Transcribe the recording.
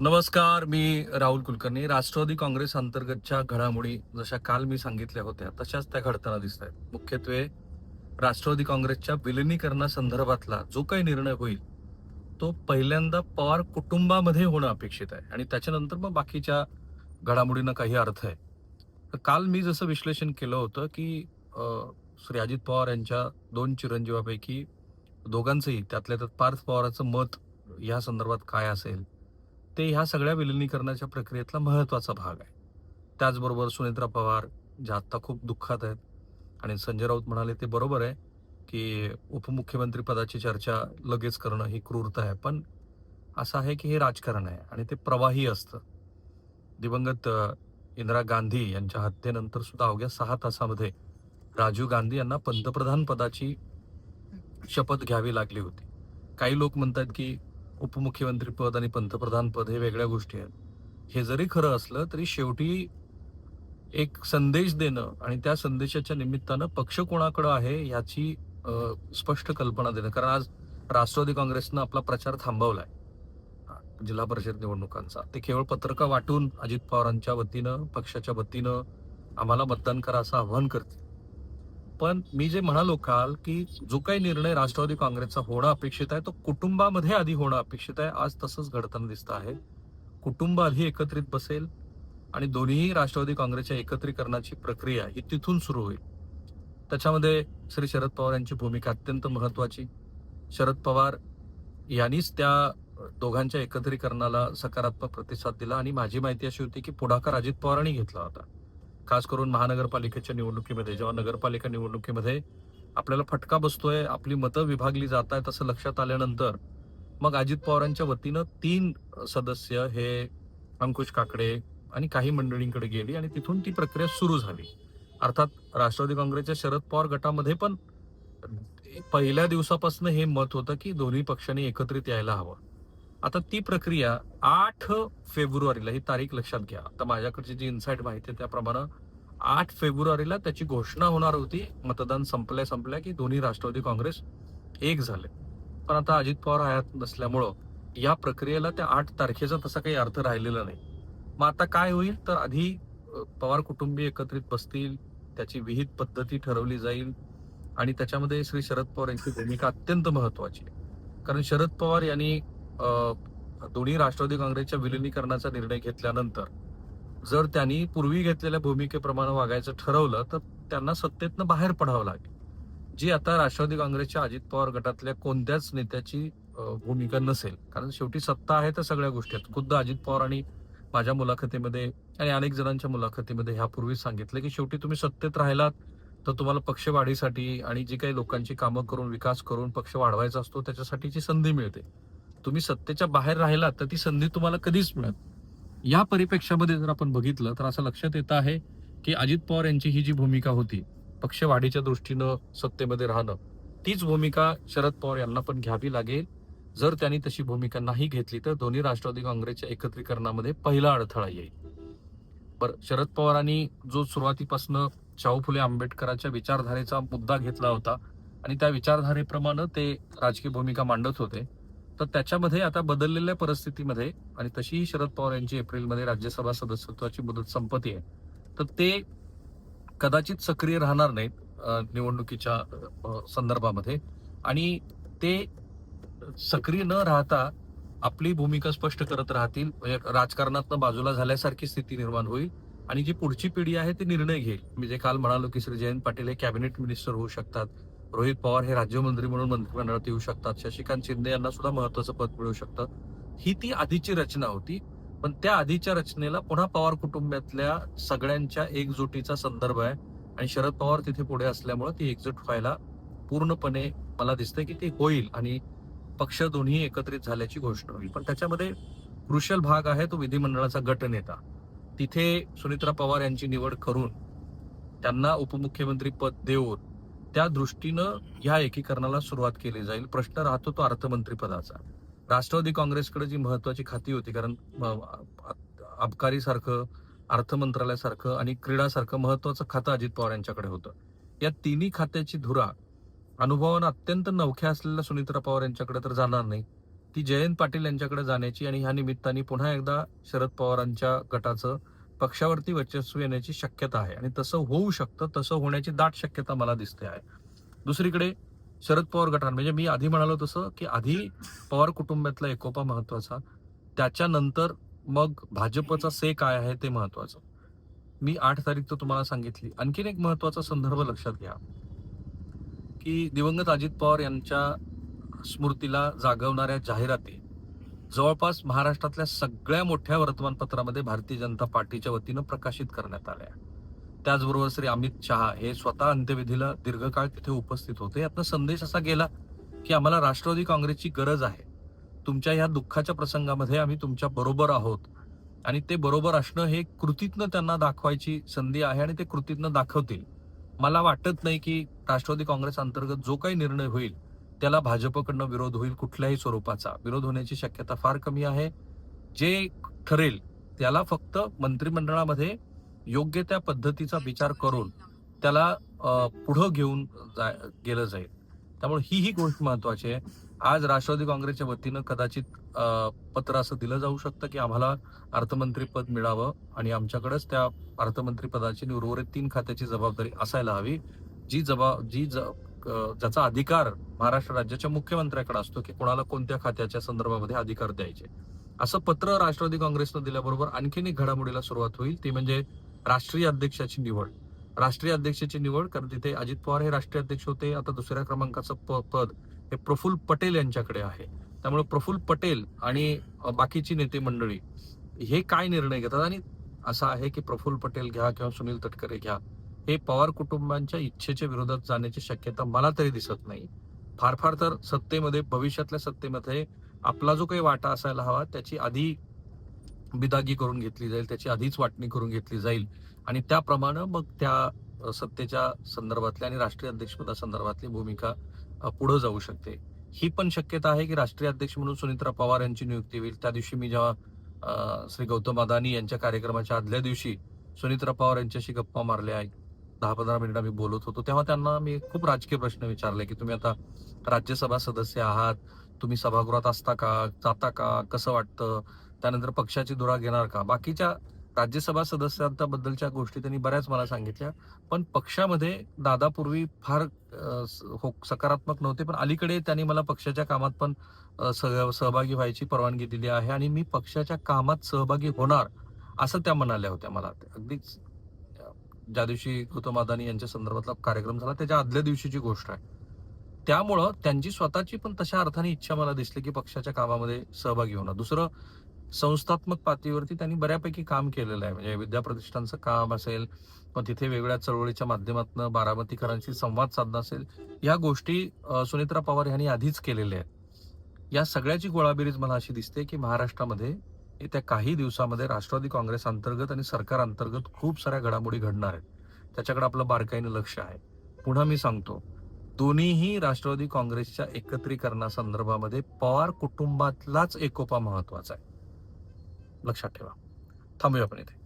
नमस्कार मी राहुल कुलकर्णी. राष्ट्रवादी काँग्रेस अंतर्गतच्या घडामोडी जशा काल मी सांगितल्या होत्या तशाच त्या घडताना दिसत आहेत. मुख्यत्वे राष्ट्रवादी काँग्रेसच्या विलिनीकरणासंदर्भातला जो काही निर्णय होईल तो पहिल्यांदा पवार कुटुंबामध्ये होणं अपेक्षित आहे. आणि त्याच्यानंतर मग बाकीच्या घडामोडींना काही अर्थ आहे. तर काल मी जसं विश्लेषण केलं होतं की श्री अजित पवार यांच्या दोन चिरंजीवापैकी दोघांचंही त्यातल्या त्यात पार्थ पवाराचं मत या संदर्भात काय असेल ते ह्या सगळ्या विलिनीकरणाच्या प्रक्रियेतला महत्त्वाचा भाग आहे. त्याचबरोबर सुनेत्रा पवार ज्या आत्ता खूप दुःखात आहेत आणि संजय राऊत म्हणाले ते बरोबर आहे की उपमुख्यमंत्री पदाची चर्चा लगेच करणं ही क्रूरता आहे पण असं आहे की हे राजकारण आहे आणि ते प्रवाही असतं. दिवंगत इंदिरा गांधी यांच्या हत्येनंतर सुद्धा अवघ्या सहा तासामध्ये राजीव गांधी यांना पंतप्रधान पदाची शपथ घ्यावी लागली होती. काही लोक म्हणतात की उपमुख्यमंत्रीपद आणि पंतप्रधानपद हे वेगळ्या गोष्टी आहेत. हे जरी खरं असलं तरी शेवटी एक संदेश देणं आणि त्या संदेशाच्या निमित्तानं पक्ष कोणाकडं आहे याची स्पष्ट कल्पना देणं. कारण आज राष्ट्रवादी काँग्रेसनं आपला प्रचार थांबवलाय. जिल्हा परिषद निवडणुकांचा. ते केवळ पत्रकं वाटून अजित पवारांच्या वतीनं पक्षाच्या वतीनं आम्हाला मतदान करा असं आव्हान करते पण मी जे म्हणालो काल की जो काही निर्णय राष्ट्रवादी काँग्रेसचा होणं अपेक्षित आहे तो कुटुंबामध्ये आधी होणं अपेक्षित आहे. आज तसंच घडताना दिसतं आहे. कुटुंब आधी एकत्रित बसेल आणि दोन्ही राष्ट्रवादी काँग्रेसच्या एकत्रीकरणाची प्रक्रिया ही तिथून सुरू होईल. त्याच्यामध्ये श्री शरद पवार यांची भूमिका अत्यंत महत्वाची शरद पवार यांनीच त्या दोघांच्या एकत्रीकरणाला सकारात्मक प्रतिसाद दिला आणि माझी माहिती अशी होती की पुढाकार अजित पवारांनी घेतला होता. खास करून महानगरपालिकेच्या निवडणुकीमध्ये. जेव्हा नगरपालिका निवडणुकीमध्ये आपल्याला फटका बसतोय आपली मतं विभागली जात आहेत असं लक्षात आल्यानंतर मग अजित पवारांच्या वतीनं तीन सदस्य हे अंकुश काकडे आणि काही मंडळींकडे गेली आणि तिथून ती प्रक्रिया सुरू झाली. अर्थात राष्ट्रवादी काँग्रेसच्या शरद पवार गटामध्ये पण पहिल्या दिवसापासून हे मत होतं की दोन्ही पक्षांनी एकत्रित यायला हवं. आता ती प्रक्रिया आठ फेब्रुवारीला ही तारीख लक्षात घ्या. आता माझ्याकडची जी इन्साईट माहिती आहे त्याप्रमाणे आठ फेब्रुवारीला त्याची घोषणा होणार होती. मतदान संपल्या संपल्या की दोन्ही राष्ट्रवादी काँग्रेस एक झाले. पण आता अजित पवार हयात नसल्यामुळं या प्रक्रियेला त्या आठ तारखेचा तसा काही अर्थ राहिलेला नाही. मग आता काय होईल? तर आधी पवार कुटुंबीय एकत्रित बसतील त्याची विहित पद्धती ठरवली जाईल आणि त्याच्यामध्ये श्री शरद पवार यांची भूमिका अत्यंत महत्वाची आहे. कारण शरद पवार यांनी दोन्ही राष्ट्रवादी काँग्रेसच्या विलिनीकरणाचा निर्णय घेतल्यानंतर जर त्यांनी पूर्वी घेतलेल्या भूमिकेप्रमाणे वागायचं ठरवलं तर त्यांना सत्तेतनं बाहेर पडावं लागेल. जी आता राष्ट्रवादी काँग्रेसच्या अजित पवार गटातल्या कोणत्याच नेत्याची भूमिका नसेल. कारण शेवटी सत्ता आहे तर सगळ्या गोष्टी आहेत. खुद्द अजित पवार आणि माझ्या मुलाखतीमध्ये आणि अनेक जणांच्या मुलाखतीमध्ये ह्यापूर्वीच सांगितलं की शेवटी तुम्ही सत्तेत राहिलात तर तुम्हाला पक्ष वाढीसाठी आणि जी काही लोकांची कामं करून विकास करून पक्ष वाढवायचा असतो त्याच्यासाठीची संधी मिळते. तुम्ही सत्तेच्या बाहेर राहिलात तर ती संधी तुम्हाला कधीच मिळत या परिप्रेक्षामध्ये जर आपण बघितलं तर असं लक्षात येतं आहे की अजित पवार यांची ही जी भूमिका होती पक्ष वाढीच्या दृष्टीनं सत्तेमध्ये राहणं तीच भूमिका शरद पवार यांना पण घ्यावी लागेल. जर त्यांनी तशी भूमिका नाही घेतली तर दोन्ही राष्ट्रवादी काँग्रेसच्या एकत्रीकरणामध्ये पहिला अडथळा येईल. बरं शरद पवारांनी जो सुरुवातीपासून शाहू फुले आंबेडकरांच्या विचारधारेचा मुद्दा घेतला होता आणि त्या विचारधारेप्रमाणे ते राजकीय भूमिका मांडत होते तर त्याच्यामध्ये आता बदललेल्या परिस्थितीमध्ये आणि तशीही शरद पवार यांची एप्रिलमध्ये राज्यसभा सदस्यत्वाची मुदत संपत्ती आहे. तर ते कदाचित सक्रिय राहणार नाहीत निवडणुकीच्या संदर्भामध्ये. आणि ते सक्रिय न राहता आपली भूमिका स्पष्ट करत राहतील. म्हणजे राजकारणातनं बाजूला झाल्यासारखी स्थिती निर्माण होईल. आणि जी पुढची पिढी आहे ती निर्णय घेईल. मी जे काल म्हणालो की श्री जयंत पाटील हे कॅबिनेट मिनिस्टर होऊ शकतात. रोहित पवार हे राज्यमंत्री म्हणून मंत्रिमंडळात येऊ शकतात. शशिकांत शिंदे यांना सुद्धा महत्वाचं पद मिळू शकतं. ही ती आधीची रचना होती. पण त्या आधीच्या रचनेला पुन्हा पवार कुटुंबातल्या सगळ्यांच्या एकजुटीचा संदर्भ आहे. आणि शरद पवार तिथे पुढे असल्यामुळे ती एकजूट व्हायला पूर्णपणे मला दिसतंय की ती होईल आणि पक्ष दोन्ही एकत्रित झाल्याची घोषणा होईल. पण त्याच्यामध्ये क्रुशल भाग आहे तो विधिमंडळाचा गटनेता. तिथे सुनित्रा पवार यांची निवड करून त्यांना उपमुख्यमंत्री पद देऊन त्या दृष्टीनं ह्या एकीकरणाला सुरुवात केली जाईल. प्रश्न राहतो तो अर्थमंत्रीपदाचा. राष्ट्रवादी काँग्रेसकडे जी महत्वाची खाती होती कारण अबकारी सारखं अर्थ मंत्रालयासारखं आणि क्रीडासारखं महत्वाचं खातं अजित पवार यांच्याकडे होतं. या तिन्ही खात्याची धुरा अनुभवानं अत्यंत नवख्या असलेल्या सुनीत्रा पवार यांच्याकडे तर जाणार नाही. ती जयंत पाटील यांच्याकडे जाण्याची आणि ह्या निमित्ताने पुन्हा एकदा शरद पवारांच्या गटाचं पक्षावरती वर्चस्व येण्याची शक्यता आहे. आणि तसं होऊ शकतं तसं होण्याची दाट शक्यता मला दिसते आहे. दुसरीकडे शरद पवार गटान म्हणजे मी आधी म्हणालो तसं की आधी पवार कुटुंबातला एकोपा महत्त्वाचा. त्याच्यानंतर मग भाजपचा से काय आहे ते महत्वाचं. मी आठ तारीख तर तुम्हाला सांगितली. आणखीन एक महत्त्वाचा संदर्भ लक्षात घ्या. की दिवंगत अजित पवार यांच्या स्मृतीला जागवणाऱ्या जाहिराती जवळपास महाराष्ट्रातल्या सगळ्या मोठ्या वर्तमानपत्रामध्ये भारतीय जनता पार्टीच्या वतीनं प्रकाशित करण्यात आल्या. त्याचबरोबर श्री अमित शहा हे स्वतः अंत्यविधीला दीर्घकाळ तिथे उपस्थित होते. यातनं संदेश असा गेला की आम्हाला राष्ट्रवादी काँग्रेसची गरज आहे. तुमच्या ह्या दुःखाच्या प्रसंगामध्ये आम्ही तुमच्या बरोबर आहोत आणि ते बरोबर असणं हे कृतीतनं त्यांना दाखवायची संधी आहे आणि ते कृतीतनं दाखवतील. मला वाटत नाही की राष्ट्रवादी काँग्रेस अंतर्गत जो काही निर्णय होईल त्याला भाजपकडनं विरोध होईल कुठल्याही स्वरूपाचा. विरोध होण्याची शक्यता फार कमी आहे. जे ठरेल त्याला फक्त मंत्रिमंडळामध्ये योग्य त्या पद्धतीचा विचार करून त्याला पुढं घेऊन जा- गेलं जाईल. त्यामुळे ही ही गोष्ट महत्वाची आहे. आज राष्ट्रवादी काँग्रेसच्या वतीनं कदाचित पत्र असं दिलं जाऊ शकतं की आम्हाला अर्थमंत्रीपद मिळावं आणि आमच्याकडेच त्या अर्थमंत्री पदाची आणि उर्वरित तीन खात्याची जबाबदारी असायला हवी. जी जबाब जी ज- ज्याचा अधिकार महाराष्ट्र राज्याच्या मुख्यमंत्र्याकडे असतो की कोणाला कोणत्या खात्याच्या संदर्भामध्ये अधिकार द्यायचे. असं पत्र राष्ट्रवादी काँग्रेसनं दिल्याबरोबर आणखीन एक घडामोडीला सुरुवात होईल ती म्हणजे राष्ट्रीय अध्यक्षाची निवड. राष्ट्रीय अध्यक्षाची निवड कारण तिथे अजित पवार हे राष्ट्रीय अध्यक्ष होते आता दुसऱ्या क्रमांकाचं प- पद हे प्रफुल्ल पटेल यांच्याकडे आहे. त्यामुळे प्रफुल्ल पटेल आणि बाकीची नेते मंडळी हे काय निर्णय घेतात? आणि असं आहे की प्रफुल्ल पटेल घ्या किंवा सुनील तटकरे घ्या. हे पवार कुटुंबांच्या इच्छेच्या विरोधात जाण्याची शक्यता मला तरी दिसत नाही. फार फार तर सत्तेमध्ये भविष्यातल्या सत्तेमध्ये आपला जो काही वाटा असायला हवा त्याची आधी बिदागी करून घेतली जाईल त्याची आधीच वाटणी करून घेतली जाईल. आणि त्याप्रमाणे मग त्या सत्तेच्या संदर्भातल्या आणि राष्ट्रीय अध्यक्षपदा संदर्भातली भूमिका पुढे जाऊ शकते. ही पण शक्यता आहे की राष्ट्रीय अध्यक्ष म्हणून सुनित्रा पवार यांची नियुक्ती होईल. त्या दिवशी मी जेव्हा श्री गौतम अदानी यांच्या कार्यक्रमाच्या आदल्या दिवशी सुनित्रा पवार यांच्याशी गप्पा मारल्या दहा पंधरा मिनिटं मी बोलत होतो. तेव्हा त्यांना मी खूप राजकीय प्रश्न विचारले की तुम्ही आता राज्यसभा सदस्य आहात तुम्ही सभागृहात असता का जाता का कसं वाटतं त्यानंतर पक्षाची धुरा घेणार का? बाकीच्या राज्यसभा सदस्यांबद्दलच्या गोष्टी त्यांनी बऱ्याच मला सांगितल्या. पण पक्षामध्ये दादापूर्वी फार स- हो सकारात्मक नव्हते पण अलीकडे त्यांनी मला पक्षाच्या कामात पण सह- सहभागी व्हायची परवानगी दिली आहे आणि मी पक्षाच्या कामात सहभागी होणार असं त्या म्हणाल्या होत्या मला. अगदीच ज्या दिवशी गौतम अदानी यांच्या संदर्भातला कार्यक्रम झाला त्याच्या आदल्या दिवशीची गोष्ट आहे. त्यामुळं त्यांची स्वतःची पण तशा अर्थाने इच्छा मला दिसली की पक्षाच्या कामामध्ये सहभागी होणं. दुसरं संस्थात्मक पातळीवरती त्यांनी बऱ्यापैकी काम केलेलं आहे. म्हणजे विद्या प्रतिष्ठानचं काम असेल मग तिथे वेगळ्या चळवळीच्या माध्यमातून बारामतीकरांशी संवाद साधणं असेल या गोष्टी अ, सुनेत्रा पवार यांनी आधीच केलेल्या आहेत. या सगळ्याची गोळाबेरीज मला अशी दिसते की महाराष्ट्रामध्ये येत्या काही दिवसामध्ये राष्ट्रवादी काँग्रेस अंतर्गत आणि सरकार अंतर्गत खूप साऱ्या घडामोडी घडणार आहेत. त्याच्याकडे आपलं बारकाईनं लक्ष आहे. पुन्हा मी सांगतो दोन्हीही राष्ट्रवादी काँग्रेसच्या एकत्रीकरणासंदर्भामध्ये पवार कुटुंबातलाच एकोपा महत्त्वाचा आहे. लक्षात ठेवा. थांबूया आपण इथे.